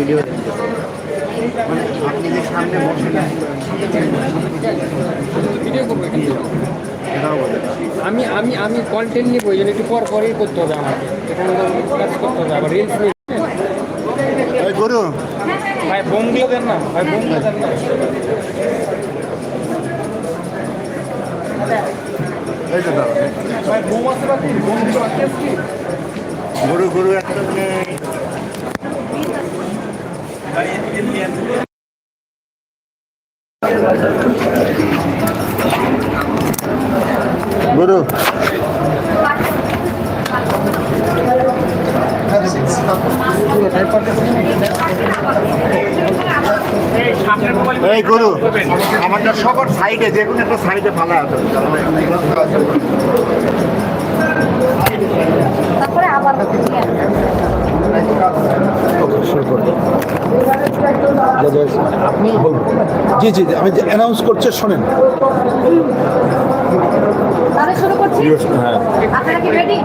Video মানে আপনি যে সামনে বসেন ভিডিও করব আমি আমি আমি কন্টেন্ট নিব ওই একটু পর পরই করতে হবে আমাকে। এখানে কাজ করতে হবে আবার রিলস গরু। ভাই বোমগুলো দেন না ভাই বোমগুলো দেন না। এই তো দাদা ভাই বোম আছে বাকি গরু গরু একটা গরু এই গরু আমারটা সবার সাইডে যে কোনো একটা সাইডে ফালা আছে। তারপরে আবার আপনি বলুন। জি জি জি, আমি অ্যানাউন্স করছে শোনেন। হ্যাঁ। আপনারা কি রেডি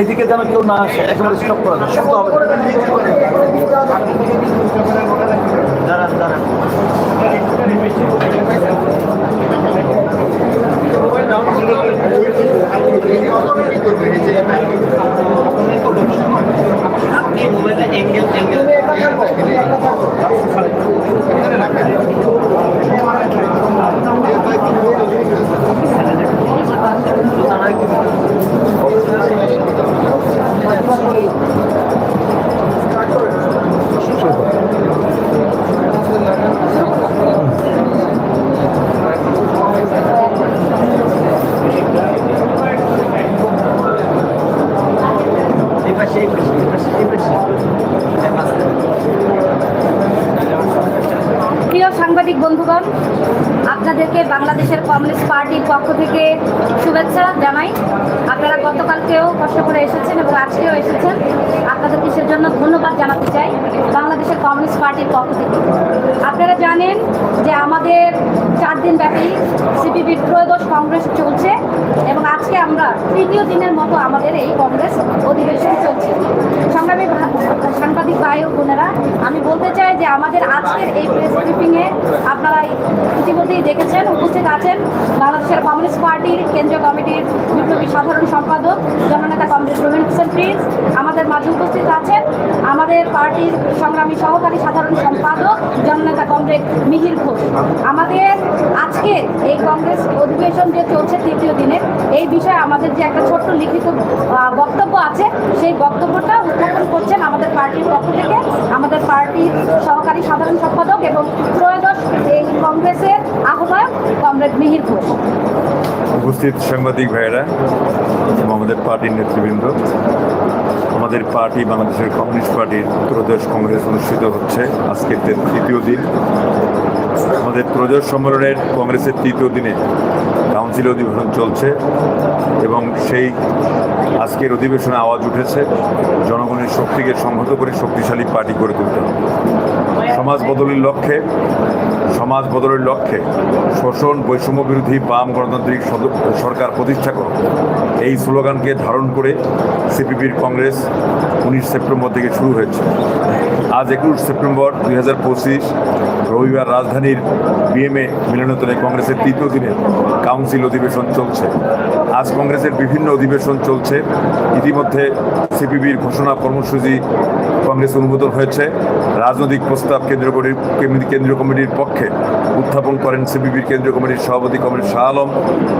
এদিকে যেন কেউ না আসে একেবারে স্টপ করা যায় শুনতে হবে। দাঁড়ান দাঁড়ান। প্রিয় সাংবাদিক বন্ধুগণ আপনাদেরকে বাংলাদেশের কমিউনিস্ট পার্টির পক্ষ থেকে শুভেচ্ছা জানাই। আপনারা গতকালকেও কষ্ট করে এসেছেন এবং আজকেও এসেছেন। আপনাদের কিসের জন্য ধন্যবাদ জানাতে চাই বাংলাদেশের কমিউনিস্ট পার্টির পক্ষ থেকে। আপনারা জানেন যে আমাদের চার দিন ব্যাপী সিপিবির ত্রয়োদশ কংগ্রেস চলছে এবং আজকে আমরা তৃতীয় দিনের মতো আমাদের এই কংগ্রেস অধিবেশন চলছে। সংগ্রামী সাংবাদিক ভাই ও বোনেরা, আমি বলতে চাই যে আমাদের আজকের এই প্রেস ব্রিফিংয়ে আপনারা ইতিমধ্যেই দেখেছেন, উপস্থিত আছেন বাংলাদেশের কমিউনিস্ট পার্টির কেন্দ্রীয় কমিটির বিপ্লবী সাধারণ সম্পাদক, জননেতা কমরেড রবীন্দ্র হোসেন প্রিন্স। আমাদের মাঝে উপস্থিত আছেন আমাদের পার্টির সংগ্রামী সহকারী সাধারণ সম্পাদক, জননেতা কমরেড মিহির ঘোষ। আমাদের আজকে এই কংগ্রেস অধিবেশন যে চলছে তৃতীয় দিনে, এই বিষয়ে আমাদের যে একটা ছোট্ট লিখিত বক্তব্য আছে, সেই বক্তব্যটা উত্থাপন করছেন আমাদের পার্টির পক্ষ থেকে আমাদের পার্টির সহকারী সাধারণ সম্পাদক এবং ত্রয়োদশ এই কংগ্রেসের আহ্বায়ক কমরেড মিহির ঘোষ। উপস্থিত সাংবাদিক ভাইয়েরা এবং আমাদের পার্টির নেতৃবৃন্দ, আমাদের পার্টি বাংলাদেশের কমিউনিস্ট পার্টির ত্রয়োদশ কংগ্রেস অনুষ্ঠিত হচ্ছে আজকের তৃতীয় দিন। আমাদের ত্রয়োদশ সম্মেলনের কংগ্রেসের তৃতীয় দিনে কাউন্সিল অধিবেশন চলছে এবং সেই আজকের অধিবেশনে আওয়াজ উঠেছে, জনগণের শক্তিকে সংহত করে শক্তিশালী পার্টি গড়ে তুলতে হবে। সমাজ বদলের লক্ষ্যে, সমাজ বদলের লক্ষ্যে শোষণ, বৈষম্য বিরোধী বাম গণতান্ত্রিক সরকার প্রতিষ্ঠা করো। এই স্লোগানকে ধারণ করে সিপিবির কংগ্রেস উনিশ সেপ্টেম্বর থেকে শুরু হয়েছে। আজ একুশ সেপ্টেম্বর দুই হাজার পঁচিশ রবিবার রাজধানীর বিএমএ মিলনায়তনে কংগ্রেসের তৃতীয় দিনে কাউন্সিল অধিবেশন চলছে। আজ কংগ্রেসের বিভিন্ন অধিবেশন চলছে। ইতিমধ্যে সিপিবির ঘোষণা কর্মসূচি কংগ্রেস অনুমোদন হয়েছে। রাজনৈতিক প্রস্তাব কেন্দ্রীয় কমিটির কেন্দ্রীয় কমিটির পক্ষে উত্থাপন করেন সিপিবির কেন্দ্রীয় কমিটির সভাপতি কমিটির শাহ আলম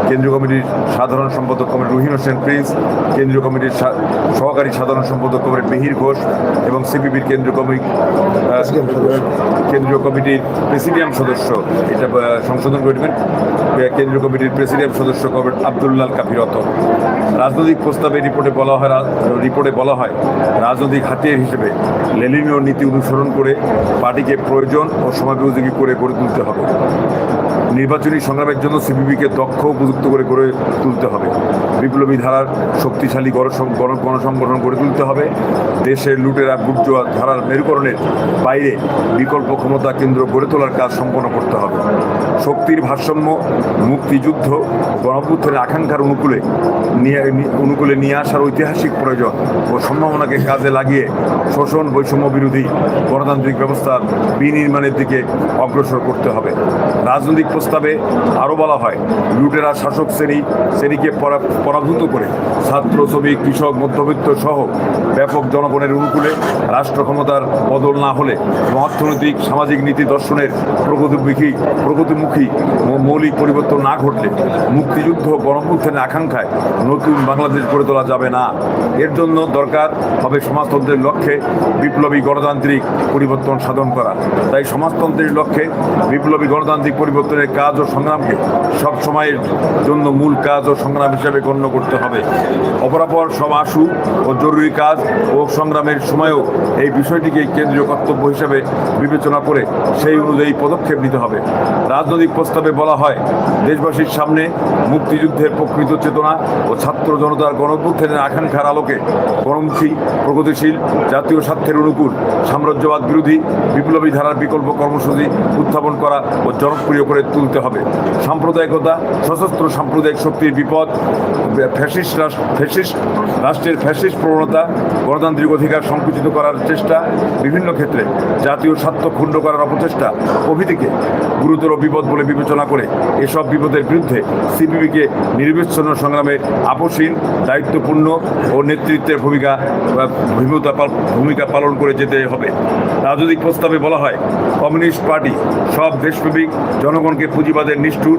কেন্দ্রীয় কমিটির সাধারণ সম্পাদক কমিটি রুহিন হোসেন প্রিন্স কেন্দ্রীয় কমিটির সহকারী সাধারণ সম্পাদক কমিটি মিহির ঘোষ এবং সিপিবির কেন্দ্রীয় কমিটি কেন্দ্রীয় কমিটির প্রেসিডিয়াম সদস্য এটা সংশোধন করে কেন্দ্রীয় কেন্দ্রীয় কমিটির প্রেসিডেন্ট সদস্য কমেট আবদুল্লাল কাফিরত রাজনৈতিক প্রস্তাবে রিপোর্টে বলা হয় রিপোর্টে বলা হয়, রাজনৈতিক হাতিয়ার হিসেবে লেলিনীয় নীতি অনুসরণ করে পার্টিকে প্রয়োজন ও সমাজোপযোগী করে গড়ে তুলতে হবে। নির্বাচনী সংগ্রামের জন্য সিপিবিকে দক্ষ উপযুক্ত করে গড়ে তুলতে হবে। বিপ্লবী ধারার শক্তিশালী গণসং- গণসংগঠন গড়ে তুলতে হবে। দেশের লুটেরা বুর্জোয়া ধারার মেরুকরণের বাইরে বিকল্প ক্ষমতা কেন্দ্র গড়ে তোলার কাজ সম্পন্ন করতে হবে। শক্তির ভারসাম্য, মুক্তিযুদ্ধ গণপুত্রের আকাঙ্ক্ষার অনুকূলে নিয়ে অনুকূলে নিয়ে আসার ঐতিহাসিক প্রয়োজন ও সম্ভাবনাকে কাজে লাগিয়ে শোষণ বৈষম্য বিরোধী গণতান্ত্রিক ব্যবস্থার বিনির্মাণের দিকে অগ্রসর করতে হবে। রাজনৈতিক প্রস্তাবে আরও বলা হয়, লুটেরা শাসক শ্রেণি শ্রেণীকে পরা- পরাভূত করে ছাত্র, শ্রমিক, কৃষক, মধ্যবিত্ত সহ ব্যাপক জনগণের অনুকূলে রাষ্ট্র ক্ষমতার বদল না হলে অর্থনৈতিক, সামাজিক নীতি দর্শনের প্রগতিমুখী প্রগতিমুখী মৌলিক পরিবর্তন না ঘটলে মুক্তিযুদ্ধ গণপুত্থানের আকাঙ্ক্ষায় নতুন বাংলাদেশ গড়ে তোলা যাবে না। এর জন্য দরকার হবে সমাজতন্ত্রের লক্ষ্যে বিপ্লবী গণতান্ত্রিক পরিবর্তন সাধন করা। তাই সমাজতন্ত্রের লক্ষ্যে বিপ্লবী গণতান্ত্রিক পরিবর্তনের কাজ ও সংগ্রামকে সব সময়ের জন্য মূল কাজ ও সংগ্রাম হিসেবে গণ্য করতে হবে। অপরাপর সব আশু ও জরুরি কাজ ও সংগ্রামের সময়ও এই বিষয়টিকে কেন্দ্রীয় কর্তব্য হিসেবে বিবেচনা করে সেই অনুযায়ী পদক্ষেপ নিতে হবে। রাজনৈতিক প্রস্তাবে বলা হয়, দেশবাসীর সামনে মুক্তিযুদ্ধের প্রকৃত চেতনা ও ছাত্র জনতার গণপুত্থের আকাঙ্ক্ষার আলোকে গণমুখী প্রগতিশীল, জাতীয় স্বার্থের অনুকূল, সাম্রাজ্যবাদ বিরোধী, বিপ্লবী ধারার বিকল্প কর্মসূচি উত্থাপন করা ও জনপ্রিয় করে তুলতে হবে। সাম্প্রদায়িকতা, সশস্ত্র সাম্প্রদায়িক শক্তির বিপদ, ফ্যাসিস্ট ফ্যাসিস্ট, রাষ্ট্রের ফ্যাসিস্ট প্রবণতা, গণতান্ত্রিক অধিকার সংকুচিত করার চেষ্টা, বিভিন্ন ক্ষেত্রে জাতীয় স্বার্থ ক্ষুণ্ণ করার অপচেষ্টা প্রভৃতিকে গুরুতর বিপদ বলে বিবেচনা করে এসব বিপদের বিরুদ্ধে সিপিবিকে নির্বিচ্ছন্ন সংগ্রামে আপসীন দায়িত্বপূর্ণ ও নেতৃত্বের ভূমিকা ভূমিকা ভূমিকা পালন করে যেতে হবে। রাজনৈতিক প্রস্তাবে বলা হয়, কমিউনিস্ট পার্টি সব দেশপ্রেমিক জনগণকে পুঁজিবাদের নিষ্ঠুর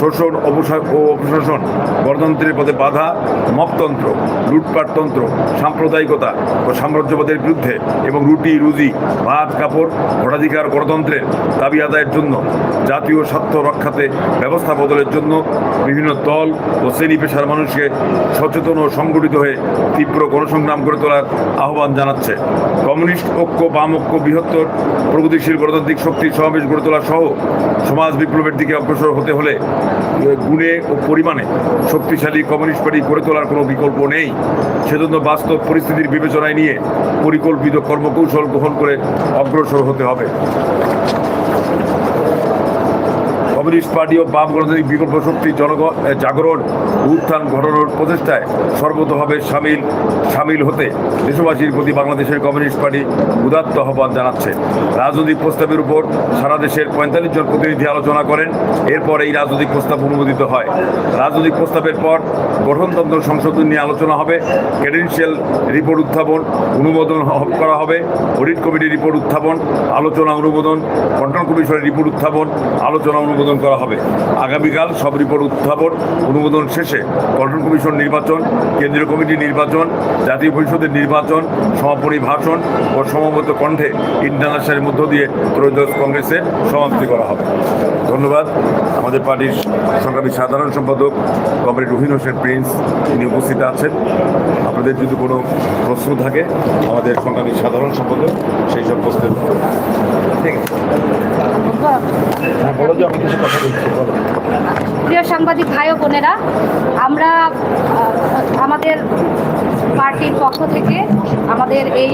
শোষণ অবসা- ও অপশাসন গণতন্ত্রের পথে বাধা মপতন্ত্র লুটপাটতন্ত্র সাম্প্রদায়িকতা ও সাম্রাজ্যবাদের বিরুদ্ধে এবং রুটি, রুজি, ভাত, কাপড়, ভোটাধিকার, গণতন্ত্রের দাবি আদায়ের জন্য, জাতীয় স্বার্থ রক্ষাতে ব্যবস্থা বদলের জন্য বিভিন্ন দল ও শ্রেণি পেশার মানুষকে সচেতন ও সংগঠিত হয়ে তীব্র গণসংগ্রাম গড়ে তোলার আহ্বান জানাচ্ছে। কমিউনিস্ট ঐক্য, বাম ঐক্য বৃহত্তর প্রগতিশীল গণতান্ত্রিক শক্তির সমাবেশ গড়ে তোলা সহ সমাজ বিপ্লবের দিকে অগ্রসর হতে হলে গুণে ও পরিমাণে শক্তিশালী কমিউনিস্ট পার্টি গড়ে তোলার কোনো বিকল্প নেই। সেজন্য বাস্তব পরিস্থিতির বিবেচনায় নিয়ে পরিকল্পিত কর্মকৌশল গ্রহণ করে অগ্রসর হতে হবে। কমিউনিস্ট পার্টি ও বাম গণতান্ত্রিক বিকল্প শক্তি জনগণ জাগরণ, উত্থান, ঘটানোর প্রচেষ্টায় সর্বতভাবে সামিল সামিল হতে দেশবাসীর প্রতি বাংলাদেশের কমিউনিস্ট পার্টি উদাত্ত আহ্বান জানাচ্ছে। রাজনৈতিক প্রস্তাবের উপর সারা দেশের পঁয়তাল্লিশ জন প্রতিনিধি আলোচনা করেন। এরপর এই রাজনৈতিক প্রস্তাব অনুমোদিত হয়। রাজনৈতিক প্রস্তাবের পর গঠনতন্ত্র সংশোধন নিয়ে আলোচনা হবে। ক্রেডেন্সিয়াল রিপোর্ট উত্থাপন অনুমোদন করা হবে। অডিট কমিটির রিপোর্ট উত্থাপন, আলোচনা অনুমোদন, কন্ট্রোল কমিশনের রিপোর্ট উত্থাপন, আলোচনা অনুমোদন করা হবে। আগামীকাল সব রিপোর্ট উত্থাপন অনুমোদন শেষে গঠন কমিশন নির্বাচন কেন্দ্রীয় কমিটি নির্বাচন জাতীয় পরিষদের নির্বাচন সমাপনী ভাষণ ও সমবেত কণ্ঠে ইন্টারন্যাশনালের মধ্য দিয়ে ত্রয়োদশ কংগ্রেসে সমাপ্তি করা হবে। ধন্যবাদ। আমাদের পার্টির সংগ্রামী সাধারণ সম্পাদক কমরেড রুহিন হোসেন প্রিন্স তিনি উপস্থিত আছেন। আপনাদের যদি কোনো প্রশ্ন থাকে আমাদের সংগ্রামী সাধারণ সম্পাদক সেই সব প্রশ্নের ঠিক আছে। হ্যাঁ বলো যে আমি প্রিয় সাংবাদিক ভাই ও বোনেরা, আমরা আমাদের পার্টির পক্ষ থেকে, আমাদের এই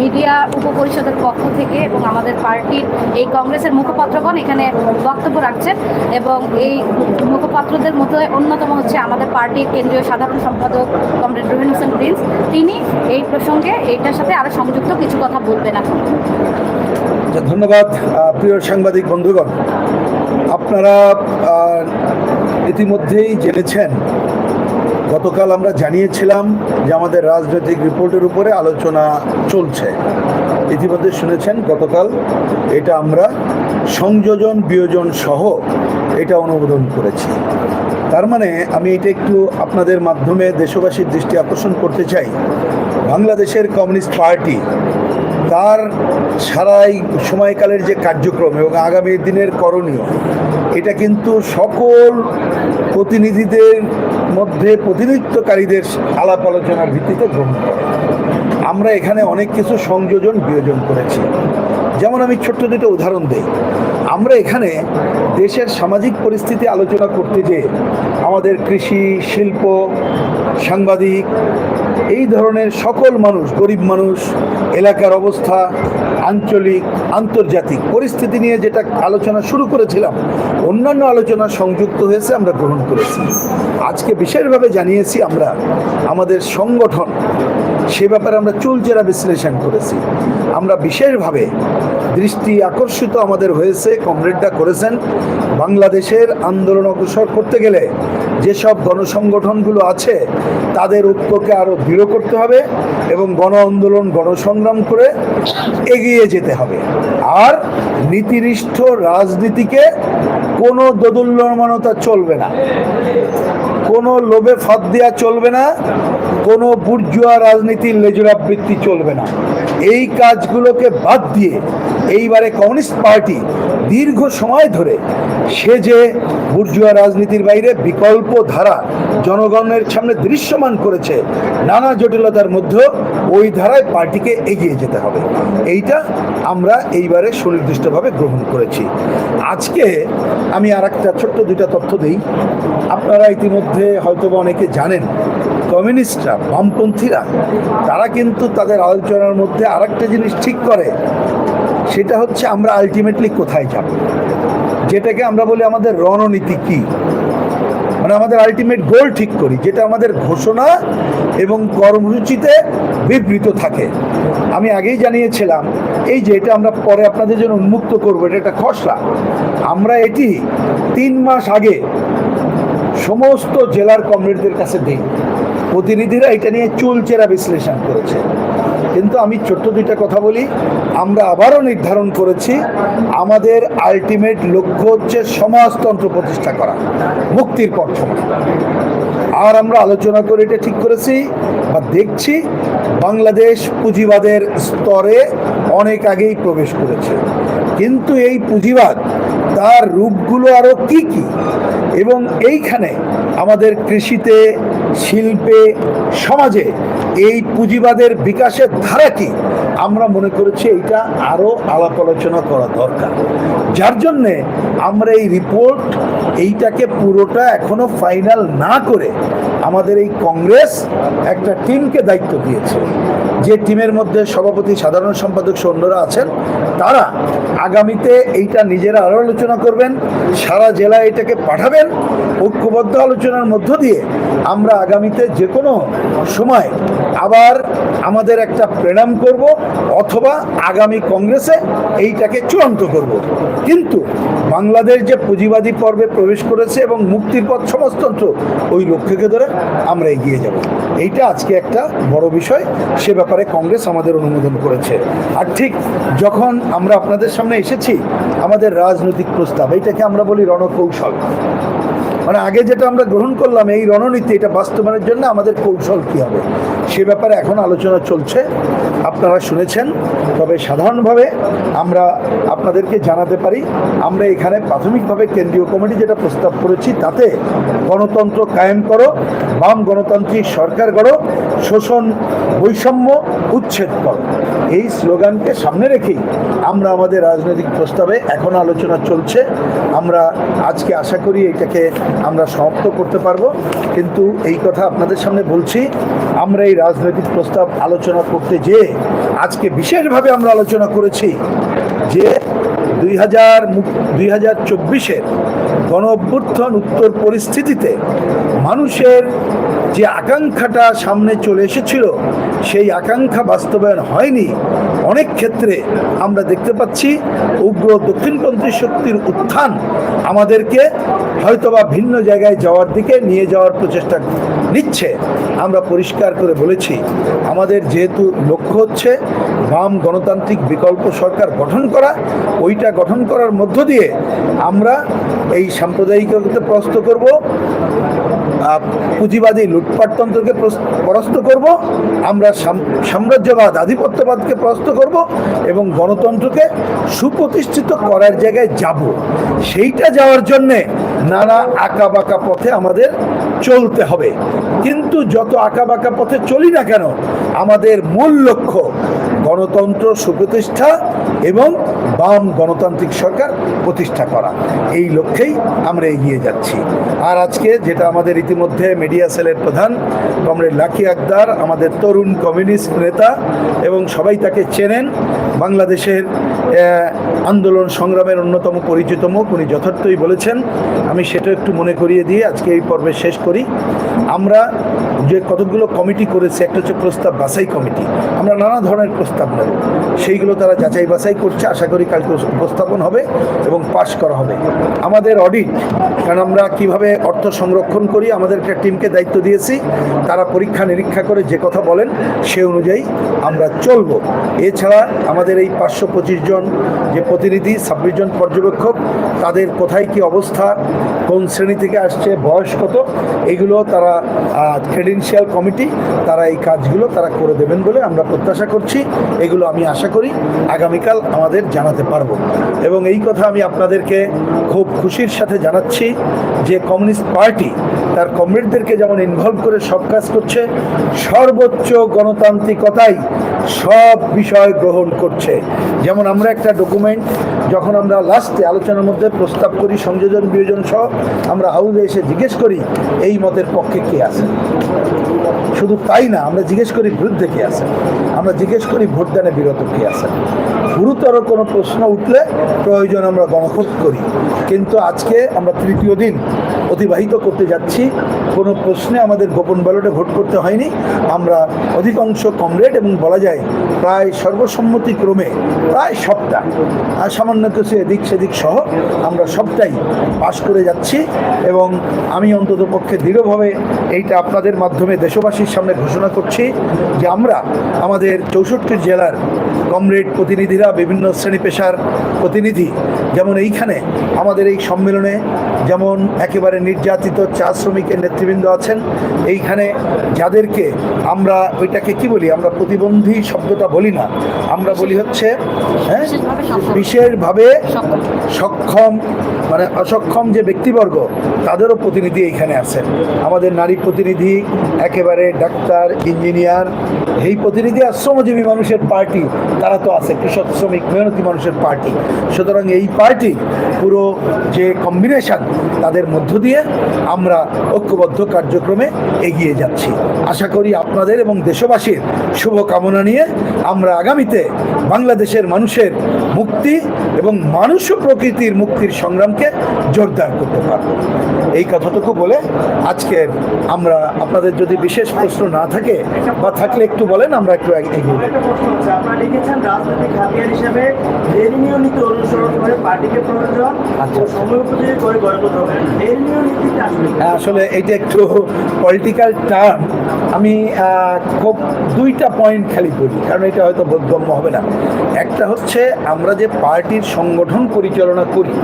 মিডিয়া উপপরিষদের পক্ষ থেকে এবং আমাদের পার্টির এই কংগ্রেসের মুখপাত্রগণ এখানে বক্তব্য রাখছেন এবং এই মুখপাত্রদের মধ্যে অন্যতম হচ্ছে আমাদের পার্টির কেন্দ্রীয় সাধারণ সম্পাদক কমরেড রোহিন হোসেন প্রিন্স। তিনি এই প্রসঙ্গে এইটার সাথে আরও সংযুক্ত, কিছু কথা বলবেন এখন। ধন্যবাদ প্রিয় সাংবাদিক বন্ধুগণ। আপনারা ইতিমধ্যেই জেনেছেন, গতকাল আমরা জানিয়েছিলাম যে আমাদের রাজনৈতিক রিপোর্টের উপরে আলোচনা চলছে। ইতিমধ্যে শুনেছেন গতকাল এটা আমরা সংযোজন, বিয়োজন সহ এটা অনুমোদন করেছি। তার মানে আমি এটা একটু আপনাদের মাধ্যমে দেশবাসীর দৃষ্টি আকর্ষণ করতে চাই। বাংলাদেশের কমিউনিস্ট পার্টি তার সারাই সময়কালের যে কার্যক্রম এবং আগামী দিনের করণীয়, এটা কিন্তু সকল প্রতিনিধিদের মধ্যে প্রতিনিধিত্বকারীদের আলাপ আলোচনার ভিত্তিতে গ্রহণ করে। আমরা এখানে অনেক কিছু সংযোজন, বিয়োজন করেছি। যেমন আমি ছোট্ট দুটো উদাহরণ দিই। আমরা এখানে দেশের সামাজিক পরিস্থিতি আলোচনা করতে যে আমাদের কৃষি, শিল্প, সাংবাদিক এই ধরনের সকল মানুষ, গরিব মানুষ, এলাকার অবস্থা আঞ্চলিক, আন্তর্জাতিক পরিস্থিতি নিয়ে যেটা আলোচনা শুরু করেছিলাম, অন্যান্য আলোচনা সংযুক্ত হয়েছে, আমরা গ্রহণ করেছি। আজকে বিশেষভাবে জানিয়েছি আমরা, আমাদের সংগঠন, সে ব্যাপারে আমরা চুলচেরা বিশ্লেষণ করেছি। আমরা বিশেষভাবে দৃষ্টি আকর্ষিত আমাদের হয়েছে, কমরেডরা করেছেন। বাংলাদেশের আন্দোলন অগ্রসর করতে গেলে যেসব গণসংগঠনগুলো আছে, তাদের ঐক্যকে আরও দৃঢ় করতে হবে এবং গণ আন্দোলন, গণসংগ্রাম করে এগিয়ে যেতে হবে। আর নীতিনিষ্ঠ রাজনীতিকে কোনো দোদুল্যমানতা চলবে না। কোনো লোভে ফাঁদ দেওয়া চলবে না, কোনো বুর্জুয়া রাজনীতির লেজুরাবৃত্তি চলবে না। এই কাজগুলোকে বাদ দিয়ে এইবারে কমিউনিস্ট পার্টি দীর্ঘ সময় ধরে সে যে বুর্জুয়া রাজনীতির বাইরে বিকল্প ধারা জনগণের সামনে দৃশ্যমান করেছে। নানা জটিলতার মধ্যেও ওই ধারায় পার্টিকে এগিয়ে যেতে হবে। এইটা আমরা এইবারে সুনির্দিষ্টভাবে গ্রহণ করেছি। আজকে আমি আর একটা ছোট্ট দুইটা তথ্য দিই। আপনারা ইতিমধ্যে হয়তো বা অনেকে জানেন, কমিউনিস্টরা, বামপন্থীরা, তারা কিন্তু তাদের আলোচনার মধ্যে আরেকটা জিনিস ঠিক করে। সেটা হচ্ছে আমরা আলটিমেটলি কোথায় যাব? যেটাকে আমরা বলি আমাদের রণনীতি কি? মানে আমাদের আলটিমেট গোল ঠিক করি, যেটা আমাদের ঘোষণা এবং কর্মসূচিতে বিবৃত থাকে। আমি আগেই জানিয়েছিলাম, এই যে এটা আমরা পরে আপনাদের জন্য উন্মুক্ত করব, এটা একটা খসড়া। আমরা এটি তিন মাস আগে সমস্ত জেলার কমরেডদের কাছে দিই। প্রতিনিধিরা এটা নিয়ে চুলচেরা বিশ্লেষণ করেছে। কিন্তু আমি ছোট্ট দুইটা কথা বলি। আমরা আবারও নির্ধারণ করেছি, আমাদের আলটিমেট লক্ষ্য হচ্ছে সমাজতন্ত্র প্রতিষ্ঠা করা, মুক্তির পথ আর আমরা আলোচনা করে এটা ঠিক করেছি বা দেখছি, বাংলাদেশ পুঁজিবাদের স্তরে অনেক আগেই প্রবেশ করেছে। কিন্তু এই পুঁজিবাদ, তার রূপগুলো আরও কি কি? এবং এইখানে আমাদের কৃষিতে শিল্পে, সমাজে এই পুঁজিবাদের বিকাশের ধারা কি? আমরা মনে করেছি এটা আরও আলাপ আলোচনা করা দরকার। যার জন্যে আমরা এই রিপোর্ট এইটাকে পুরোটা এখনও ফাইনাল না করে আমাদের এই কংগ্রেস একটা টিমকে দায়িত্ব দিয়েছে। যে টিমের মধ্যে সভাপতি সাধারণ সম্পাদক সৈন্যরা আছেন, তারা আগামীতে এইটা নিজেরা আরও আলোচনা করবেন, সারা জেলায় এটাকে পাঠাবেন। ঐক্যবদ্ধ আলোচনার মধ্য দিয়ে আমরা আগামীতে যে কোনো সময় আবার আমাদের একটা প্রেরণ করব অথবা আগামী কংগ্রেসে এইটাকে চূড়ান্ত করব। কিন্তু বাংলাদেশ যে পুঁজিবাদী পর্বে প্রবেশ করেছে এবং মুক্তির পথ সমাজতন্ত্র ওই লক্ষ্যকে ধরে আমরা এগিয়ে যাব। এইটা আজকে একটা বড় বিষয়। সে ব্যাপারে কংগ্রেস আমাদের অনুমোদন করেছে। আর ঠিক যখন আমরা আপনাদের সামনে এসেছি, আমাদের রাজনৈতিক প্রস্তাব, এইটাকে আমরা বলি রণকৌশল। মানে আগে যেটা আমরা গ্রহণ করলাম, এই রণনীতি এটা বাস্তবায়নের জন্য আমাদের কৌশল কী হবে? সে ব্যাপারে এখন আলোচনা চলছে, আপনারা শুনেছেন, তবে সাধারণভাবে আমরা আপনাদেরকে জানাতে পারি, আমরা এখানে প্রাথমিকভাবে কেন্দ্রীয় কমিটি যেটা প্রস্তাব করেছি, তাতে গণতন্ত্র কায়েম করো, বাম গণতান্ত্রিক সরকার গড়ো, শোষণ, বৈষম্য উচ্ছেদ করো। এই স্লোগানকে সামনে রেখেই আমরা আমাদের রাজনৈতিক প্রস্তাবে এখন আলোচনা চলছে। আমরা আজকে আশা করি এটাকে আমরা সমাপ্ত করতে পারব। কিন্তু এই কথা আপনাদের সামনে বলছি, আমরা এই রাজনৈতিক প্রস্তাব আলোচনা করতে যেয়ে আজকে বিশেষভাবে আমরা আলোচনা করেছি যে দুই হাজার দুই হাজার চব্বিশের গণ অভ্যুত্থান উত্তর পরিস্থিতিতে মানুষের যে আকাঙ্ক্ষাটা সামনে চলে এসেছিল, সেই আকাঙ্ক্ষা বাস্তবায়ন হয়নি। অনেক ক্ষেত্রে আমরা দেখতে পাচ্ছি উগ্র দক্ষিণপন্থী শক্তির উত্থান আমাদেরকে হয়তোবা ভিন্ন জায়গায় যাওয়ার দিকে নিয়ে যাওয়ার প্রচেষ্টা নিচ্ছে। আমরা পরিষ্কার করে বলেছি, আমাদের যেহেতু লক্ষ্য হচ্ছে বাম গণতান্ত্রিক বিকল্প সরকার গঠন করা, ওইটা গঠন করার মধ্য দিয়ে আমরা এই সাম্প্রদায়িকতা প্রস্ত করব। পুঁজিবাদী লুটপাটতন্ত্রকে প্রস- পরাস্ত করব, আমরা সাম- সাম্রাজ্যবাদ আধিপত্যবাদকে পরাস্ত করব এবং গণতন্ত্রকে সুপ্রতিষ্ঠিত করার জায়গায় যাব। সেইটা যাওয়ার জন্যে নানা আঁকা বাঁকা পথে আমাদের চলতে হবে। কিন্তু যত আঁকা বাঁকা পথে চলি না কেন, আমাদের মূল লক্ষ্য গণতন্ত্র সুপ্রতিষ্ঠা এবং বাম গণতান্ত্রিক সরকার প্রতিষ্ঠা করা। এই লক্ষ্যেই আমরা এগিয়ে যাচ্ছি। আর আজকে যেটা আমাদের ইতিমধ্যে মিডিয়া সেলের প্রধান, কমরেড লাকি আকদার, আমাদের তরুণ কমিউনিস্ট নেতা এবং সবাই তাকে চেনেন, বাংলাদেশের আন্দোলন সংগ্রামের অন্যতম পরিচিত মুখ উনি যথার্থই বলেছেন। আমি সেটা একটু মনে করিয়ে দিয়ে আজকে এই পর্বে শেষ করি। আমরা যে কতগুলো কমিটি করেছে, একটা হচ্ছে প্রস্তাব বাছাই কমিটি। আমরা নানা ধরনের প্রস্তাব নেব। সেইগুলো তারা যাচাই বাছাই করছে, আশা করি কালকে উপস্থাপন হবে এবং পাশ করা হবে। আমাদের অডিট, কারণ আমরা কীভাবে অর্থ সংরক্ষণ করি, আমাদের একটা টিমকে দায়িত্ব দিয়েছি। তারা পরীক্ষা নিরীক্ষা করে যে কথা বলেন, সে অনুযায়ী আমরা চলব। এছাড়া আমাদের এই পাঁচশো পঁচিশ জন যে প্রতিনিধি ছাব্বিশ জন পর্যবেক্ষক, তাদের কোথায় কি অবস্থা, কোন শ্রেণি থেকে আসছে, বয়স কত, এগুলো তারা ক্রেডেন্সিয়াল কমিটি তারা এই কাজগুলো তারা করে দেবেন বলে আমরা প্রত্যাশা করছি। এগুলো আমি আশা করি আগামীকাল আমাদের জানাতে পারব। এবং এই কথা আমি আপনাদেরকে খুব খুশির সাথে জানাচ্ছি যে কমিউনিস্ট পার্টি তার কমরেডদেরকে যেমন ইনভলভ করে সব কাজ করছে, সর্বোচ্চ গণতান্ত্রিকতাই সব বিষয় গ্রহণ করছে। যেমন আমরা একটা ডকুমেন্ট যখন আমরা লাস্টে আলোচনার মধ্যে প্রস্তাব করি, সংযোজন, বিয়োজন সহ, আমরা হাউসে এসে জিজ্ঞেস করি, এই মতের পক্ষে কে আছে? শুধু তাই না, আমরা জিজ্ঞেস করি, বিরুদ্ধে কে আছে? আমরা জিজ্ঞেস করি, ভোটদানে বিরত কে আছে? গুরুতর কোনো প্রশ্ন উঠলে প্রয়োজন আমরা গণভোট করি। কিন্তু আজকে আমরা তৃতীয় দিন অতিবাহিত করতে যাচ্ছি। কোনো প্রশ্নে আমাদের গোপন ব্যালটে ভোট করতে হয়নি। আমরা অধিকাংশ কমরেড এবং বলা যায় প্রায় সর্বসম্মতিক্রমে প্রায় সবটা। আর সামান্য কিছু এদিক সেদিক সহ আমরা সবটাই পাশ করে যাচ্ছি এবং আমি অন্তত পক্ষে দৃঢ়ভাবে এইটা আপনাদের মাধ্যমে দেশবাসীর সামনে ঘোষণা করছি যে আমরা আমাদের চৌষট্টি জেলার কমরেড প্রতিনিধিরা বিভিন্ন শ্রেণি পেশার প্রতিনিধি যেমন এইখানে আমাদের এই সম্মেলনে যেমন একেবারে নির্যাতিত চা শ্রমিকের নেতৃবৃন্দ আছেন এইখানে যাদেরকে আমরা ওইটাকে কি বলি আমরা প্রতিবন্ধী শব্দটা বলি না আমরা বলি হচ্ছে হ্যাঁ বিশেষভাবে সক্ষম। মানে অসক্ষম যে ব্যক্তিবর্গ তাদেরও প্রতিনিধি এইখানে আছেন আমাদের নারী প্রতিনিধি, একেবারে ডাক্তার, ইঞ্জিনিয়ার, এই প্রতিনিধি আর শ্রমজীবী মানুষের পার্টি, তারা তো আছে, কৃষক, শ্রমিক, মেহনতি মানুষের পার্টি। সুতরাং এই পার্টি পুরো যে কম্বিনেশন তাদের মধ্য দিয়ে আমরা ঐক্যবদ্ধ কার্যক্রমে এগিয়ে যাচ্ছি। আশা করি আপনাদের এবং দেশবাসীর শুভকামনা নিয়ে আমরা আগামীতে বাংলাদেশের মানুষের মুক্তি এবং মানুষ প্রকৃতির মুক্তির সংগ্রামকে জোরদার করতে পারব। এই কথাটুকু বলে আজকের আমরা আপনাদের যদি বিশেষ প্রশ্ন না থাকে বা থাকলে একটু বলেন আমরা একটু এগিয়ে আপনারা লিখেছেন রাজনৈতিক হাতিয়ার হিসেবে নীতি অনুসরণ করে পার্টিকে প্রয়োজন আচ্ছা। সময় উপযোগী করে গড়ে তুলতে হবে। লেনিনীয় নীতিটা আসলে? হ্যাঁ, আসলে এটা একটু পলিটিক্যাল টার্ম আমি খুব দুইটা পয়েন্ট খালি বলি কারণ এটা হয়তো বোধগম্য হবে না। একটা হচ্ছে আমরা যে পার্টির সংগঠন পরিচালনা করি,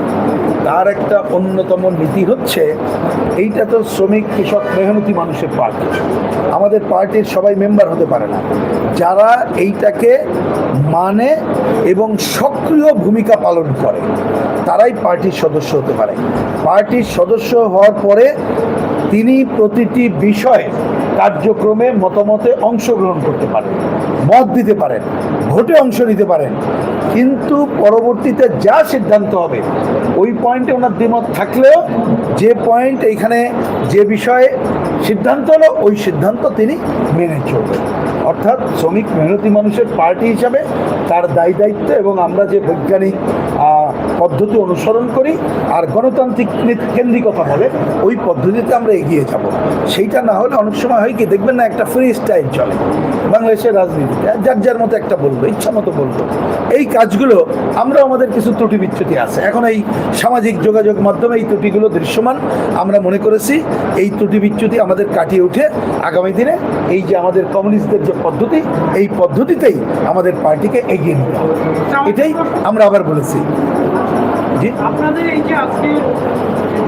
তার একটা অন্যতম নীতি হচ্ছে, এইটা তো শ্রমিক, কৃষক, মেহনতি মানুষের পার্টি। আমাদের পার্টির সবাই মেম্বার হতে পারে না। যারা এইটাকে মানে এবং সক্রিয় ভূমিকা পালন করে, তারাই পার্টির সদস্য হতে পারে। পার্টির সদস্য হওয়ার পরে তিনি প্রতিটি বিষয়ে কার্যক্রমে মতামতে অংশগ্রহণ করতে পারেন, মত দিতে পারেন, ভোটে অংশ নিতে পারেন। কিন্তু পরবর্তীতে যা সিদ্ধান্ত হবে, ওই পয়েন্টে ওনার দ্বিমত থাকলেও যে পয়েন্ট এইখানে যে বিষয়ে সিদ্ধান্ত হলো, ওই সিদ্ধান্ত তিনি মেনে চলবেন। অর্থাৎ শ্রমিক মেহনতি মানুষের পার্টি হিসাবে তার দায় দায়িত্ব এবং আমরা যে বৈজ্ঞানিক পদ্ধতি অনুসরণ করি আর গণতান্ত্রিক নীতি- কেন্দ্রিকতা হবে ওই পদ্ধতিতে আমরা এগিয়ে যাব। সেইটা না হলে অনেক সময় হয় কি, দেখবেন না একটা ফ্রি স্টাইল চলে। বাংলাদেশের রাজনীতিতে যার যার মতো একটা বলব, ইচ্ছা মতো বলব। এই কাজগুলো আমরা আমাদের কিছু ত্রুটি বিচ্যুতি আছে। এখন এই সামাজিক যোগাযোগ মাধ্যমে এই ত্রুটিগুলো দৃশ্যমান। আমরা মনে করেছি এই ত্রুটি বিচ্যুতি আমাদের কাটিয়ে উঠে আগামী দিনে এই যে আমাদের কমিউনিস্টদের যে পদ্ধতি, এই পদ্ধতিতেই আমাদের পার্টিকে এগিয়ে নিতে হবে। এটাই আমরা আবার বলেছি। জি আপনাদের এই যে আজকে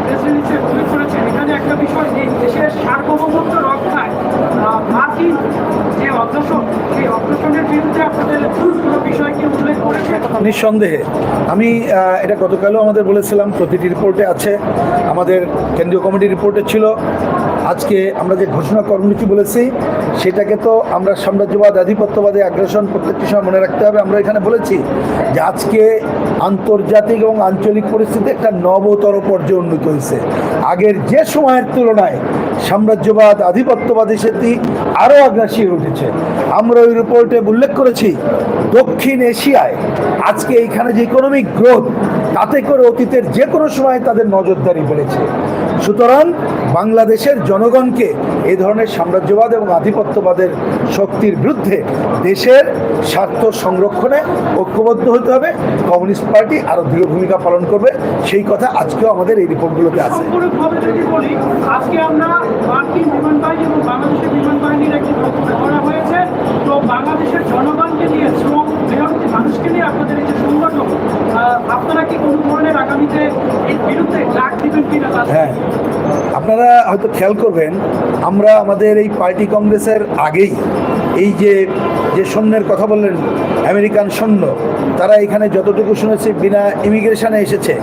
প্রেস রিলিজে উল্লেখ করেছেন এখানে একটা বিষয় নেই দেশের সার্বভৌমত্ব রক্ষায় মার্কিন যে অগ্রসর সেই অগ্রসরের বিরুদ্ধে আপনাদের কোনো বিষয় কি উল্লেখ করেছেন? নিঃসন্দেহে। আমি এটা গতকালও আমাদের বলেছিলাম প্রতিটি রিপোর্টে আছে। আমাদের কেন্দ্রীয় কমিটির রিপোর্টে ছিল। আজকে আমরা যে ঘোষণা কর্মসূচি বলেছি সেটাকে তো আমরা সাম্রাজ্যবাদ, আধিপত্যবাদে আগ্রাসন প্রত্যেকটি সময় মনে রাখতে হবে। আমরা এখানে বলেছি যে আজকে আন্তর্জাতিক এবং আঞ্চলিক পরিস্থিতি একটা নবতর পর্যায়ে উন্নীত হয়েছে। আগের যে সময়ের তুলনায় সাম্রাজ্যবাদ, আধিপত্যবাদী সেটি আরও আগ্রাসী হয়ে উঠেছে। আমরা ওই রিপোর্টে উল্লেখ করেছি, দক্ষিণ এশিয়ায় আজকে এইখানে যে ইকোনমিক গ্রোথ তাতে করে অতীতের যে কোনো সময় তাদের নজরদারি বেড়েছে। সুতরাং বাংলাদেশের জনগণকে এই ধরনের সাম্রাজ্যবাদ এবং আধিপত্যবাদের শক্তির বিরুদ্ধে দেশের স্বার্থ সংরক্ষণে ঐক্যবদ্ধ হতে হবে। কমিউনিস্ট পার্টি আরও দৃঢ় ভূমিকা পালন করবে। সেই কথা আজকেও আমাদের এই রিপোর্টগুলোতে আছে। বাংলাদেশের জনগণকে নিয়ে শ্রম মানুষকে নিয়ে আপনাদের এই যে সংগঠন আপনারা কি কোনো ধরনের আগামীতে এর বিরুদ্ধে ডাক দিবেন কিনা হ্যাঁ আপনারা হয়তো খেয়াল করবেন, আমরা আমাদের এই পার্টি কংগ্রেসের আগেই এই যে যে সৈন্যের কথা বললেন, আমেরিকান সৈন্য তারা এখানে যতটুকু শুনেছি বিনা ইমিগ্রেশনে এসেছে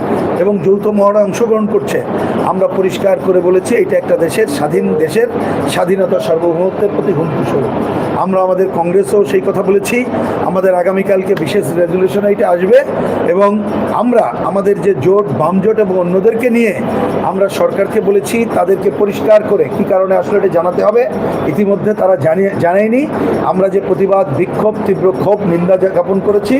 এবং যৌথ মহড়ায় অংশগ্রহণ করছে। আমরা পরিষ্কার করে বলেছি, এটা একটা দেশের স্বাধীন দেশের স্বাধীনতা সার্বভৌমত্বের প্রতি হুমকি স্বরূপ। আমরা আমাদের কংগ্রেসেও সেই কথা বলেছি, আমাদের আগামীকালকে বিশেষ রেজলিউশন এটা আসবে এবং আমরা আমাদের যে জোট, বাম জোট এবং অন্যদেরকে নিয়ে আমরা সরকারকে বলেছি তাদেরকে পরিষ্কার করে কি কারণে আসলে এটা জানাতে হবে। ইতিমধ্যে তারা জানিয়ে, জানায়নি। আমরা যে প্রতিবাদ, বিক্ষোভ, তীব্র ক্ষোভ, নিন্দা জ্ঞাপন করেছি,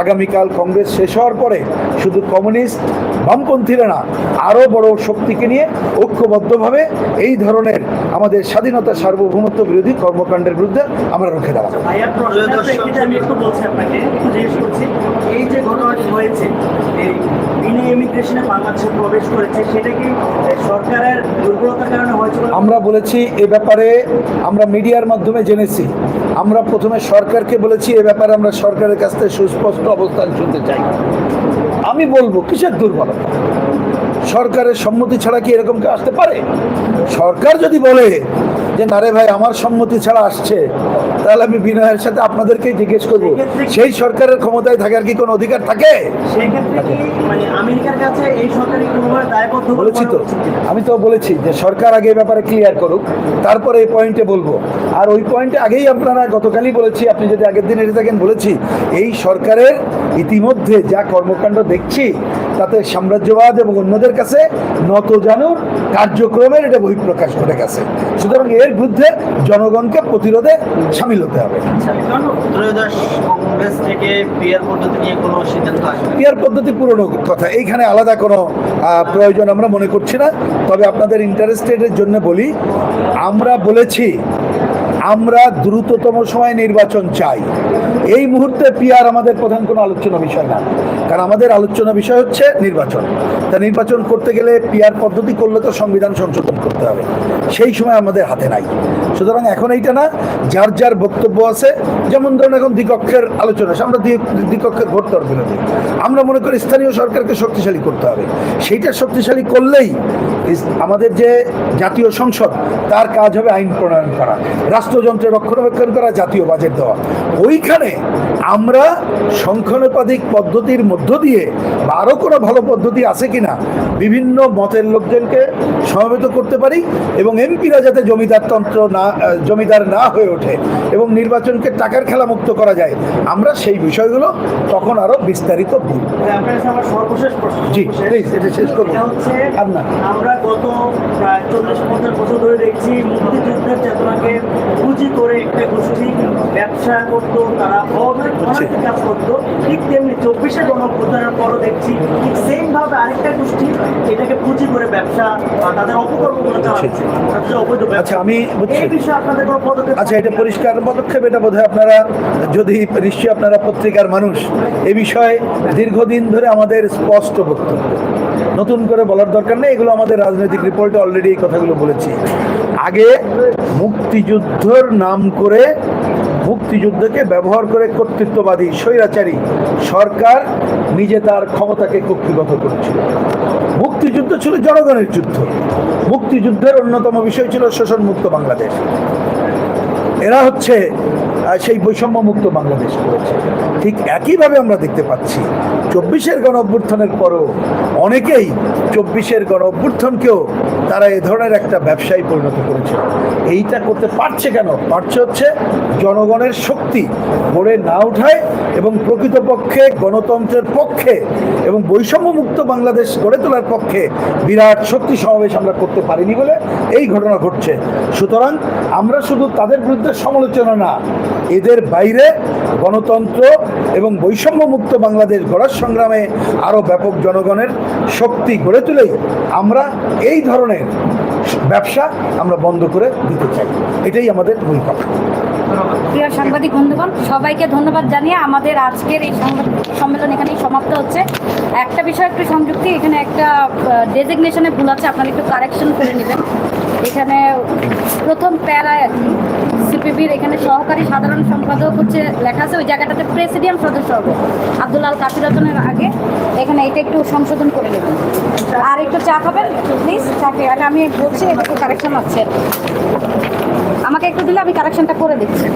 আগামীকাল কংগ্রেস শেষ হওয়ার পরে শুধু কমিউনিস্ট, বামপন্থীরা না, আরও বড় শক্তিকে নিয়ে ঐক্যবদ্ধভাবে এই ধরনের আমাদের স্বাধীনতা সার্বভৌমত্ব বিরোধী কর্মকাণ্ডের বিরুদ্ধে আমরা রুখে দাঁড়াবো। আপনাকে জিজ্ঞেস করছি। এই যে ঘটনাটি হয়েছে, এই ইমিগ্রেশনে বাংলাদেশে প্রবেশ করেছে সেটা কি সরকারের দুর্বলতার কারণে হয়েছে বলে আমরা বলেছি, এ ব্যাপারে আমরা মিডিয়ার মাধ্যমে জেনেছি। আমরা প্রথমে সরকারকে বলেছি, এ ব্যাপারে আমরা সরকারের কাছ থেকে সুস্পষ্ট অবস্থান শুনতে চাই। আমি বলব, কিসের দুর্বলতা? সরকারের সম্মতি ছাড়া কি এরকম কেউ আসতে পারে? সরকার যদি বলে যে, না রে ভাই, আমার সম্মতি ছাড়া আসছে তাহলে আমি বিনয়ের সাথে আপনাদেরকেই জিজ্ঞেস করব সেই সরকারের ক্ষমতায় থাকার কি কোনো অধিকার থাকে? মানে বলেছি তো? আমি তো বলেছি যে সরকার আগে ব্যাপারে ক্লিয়ার করুক তারপরে এই পয়েন্টে বলব। আর ওই পয়েন্টে আগেই আপনারা গতকালই বলেছি আপনি যদি আগের দিন এসে থাকেন বলেছি এই সরকারের ইতিমধ্যে যা কর্মকাণ্ড দেখছি তাতে সাম্রাজ্যবাদ এবং অন্যদের কাছে নত জানুর কার্যক্রমের এটা বহিঃপ্রকাশ ঘটে গেছে। সুতরাং এর বিরুদ্ধে জনগণকে প্রতিরোধে সামিল হতে হবে। পিয়ার পদ্ধতি পুরনো কথা। এইখানে আলাদা কোনো প্রয়োজন আমরা মনে করছি না। তবে আপনাদের ইন্টারেস্টেডের জন্য বলি আমরা বলেছি আমরা দ্রুততম সময় নির্বাচন চাই। এই মুহূর্তে পিয়ার আমাদের প্রধান কোনো আলোচনা বিষয় না। কারণ আমাদের আলোচনা বিষয় হচ্ছে নির্বাচন। তা নির্বাচন করতে গেলে পিয়ার পদ্ধতি করলে তো সংবিধান সংশোধন করতে হবে। সেই সময় আমাদের হাতে নাই। সুতরাং এখন এইটা না, যার যার বক্তব্য আছে, যেমন ধরুন এখন দ্বিকক্ষের আলোচনা, আমরা দ্বি- দ্বিকক্ষের ভোট বিরোধী আমরা মনে করি স্থানীয় সরকারকে শক্তিশালী করতে হবে। সেইটা শক্তিশালী করলেই আমাদের যে জাতীয় সংসদ, তার কাজ হবে আইন প্রণয়ন করা, রাষ্ট্রযন্ত্রের রক্ষণাবেক্ষণ করা, জাতীয় বাজেট দেওয়া। ওইখানে আমরা সংখ্যানুপাতিক পদ্ধতির মধ্য দিয়ে বা আরও কোনো ভালো পদ্ধতি আছে কিনা বিভিন্ন মতের লোকজনকে সমবেত করতে পারি এবং এমপিরা যাতে জমিদারতন্ত্র না জমিদার না হয়ে ওঠে এবং নির্বাচনকে টাকার খেলা মুক্ত করা যায় আমরা সেই বিষয়গুলো তখন আরও বিস্তারিত বলি আমার সর্বশেষ প্রশ্ন জি, please, এটা শেষ করব। আর না। আমরা গত প্রায় চল্লিশ পঞ্চাশ বছর ধরে দেখছি মুক্তিযুদ্ধের চেতনাকে পুঁজি করে একটা গোষ্ঠী ব্যবসা করতো তারা অনেক কাজ করতো ঠিক তেমনি চব্বিশে গণপ্রধানের পরও দেখছি ঠিক সেম ভাবে আরেকটা গোষ্ঠী এটাকে পুঁজি করে ব্যবসা তাদের অপকর্মগুলো চালাচ্ছে। সবচেয়ে অবৈধ ব্যবসা। আচ্ছা, আমি এই বিষয়ে আপনাদের কোনো পদক্ষেপ আচ্ছা এটা পরিষ্কার পদক্ষেপ এটা বোধহয় আপনারা যদি নিশ্চয়ই আপনারা পত্রিকার মানুষ এ বিষয়ে দীর্ঘদিন ধরে আমাদের স্পষ্ট বক্তব্য। নতুন করে বলার দরকার নেই এগুলো আমাদের রাজনৈতিক রিপোর্টে অলরেডি এই কথাগুলো বলেছি। আগে মুক্তিযুদ্ধর নাম করে মুক্তিযুদ্ধকে ব্যবহার করে কর্তৃত্ববাদী স্বৈরাচারী সরকার নিজে তার ক্ষমতাকে কক্ষিগত করেছিল। মুক্তিযুদ্ধ ছিল জনগণের যুদ্ধ। মুক্তিযুদ্ধের অন্যতম বিষয় ছিল শোষণমুক্ত বাংলাদেশ। এরা হচ্ছে সেই বৈষম্যমুক্ত বাংলাদেশ করেছে। ঠিক একইভাবে আমরা দেখতে পাচ্ছি, চব্বিশের গণ অভ্যুত্থানের পরও অনেকেই চব্বিশের গণ অভ্যুত্থানকেও তারা এ ধরনের একটা ব্যবসায়ী পরিণত করেছে। এইটা করতে পারছে কেন? পারছে হচ্ছে জনগণের শক্তি গড়ে না উঠায় এবং প্রকৃতপক্ষে গণতন্ত্রের পক্ষে এবং বৈষম্যমুক্ত বাংলাদেশ গড়ে তোলার পক্ষে বিরাট শক্তি সমাবেশ আমরা করতে পারিনি বলে এই ঘটনা ঘটছে। সুতরাং আমরা শুধু তাদের বিরুদ্ধে সমালোচনা না। এদের বাইরে গণতন্ত্র এবং বৈষম্যমুক্ত বাংলাদেশ গড়ার সংগ্রামে আরও ব্যাপক জনগণের শক্তি গড়ে তুলেই আমরা এই ধরনের ব্যবসা আমরা বন্ধ করে দিতে চাই। এটাই আমাদের মূল কথা। প্রিয় সাংবাদিক বন্ধুগণ, সবাইকে ধন্যবাদ জানিয়ে আমাদের আজকের এই সংবাদ সম্মেলন এখানেই সমাপ্ত হচ্ছে। একটা বিষয় একটু সংযুক্তি, এখানে একটা ডেজিগনেশনে ভুল আছে, আপনারা একটু কারেকশন করে নেবেন। এখানে প্রথম প্যারায় আর কি। সিপিবির এখানে সহকারী সাধারণ সম্পাদক হচ্ছে লেখা আছে ওই জায়গাটাতে প্রেসিডিয়াম সদস্য হবে। আব্দুল আল কাসিরাতনের আগে। এখানে এটা একটু সংশোধন করে নেবেন আর একটু চা খাবেন? প্লিজ চাকে আর আমি বলছি এটা একটু কারেকশন আছে আমাকে একটু দিলে আমি কারেকশনটা করে দিচ্ছি।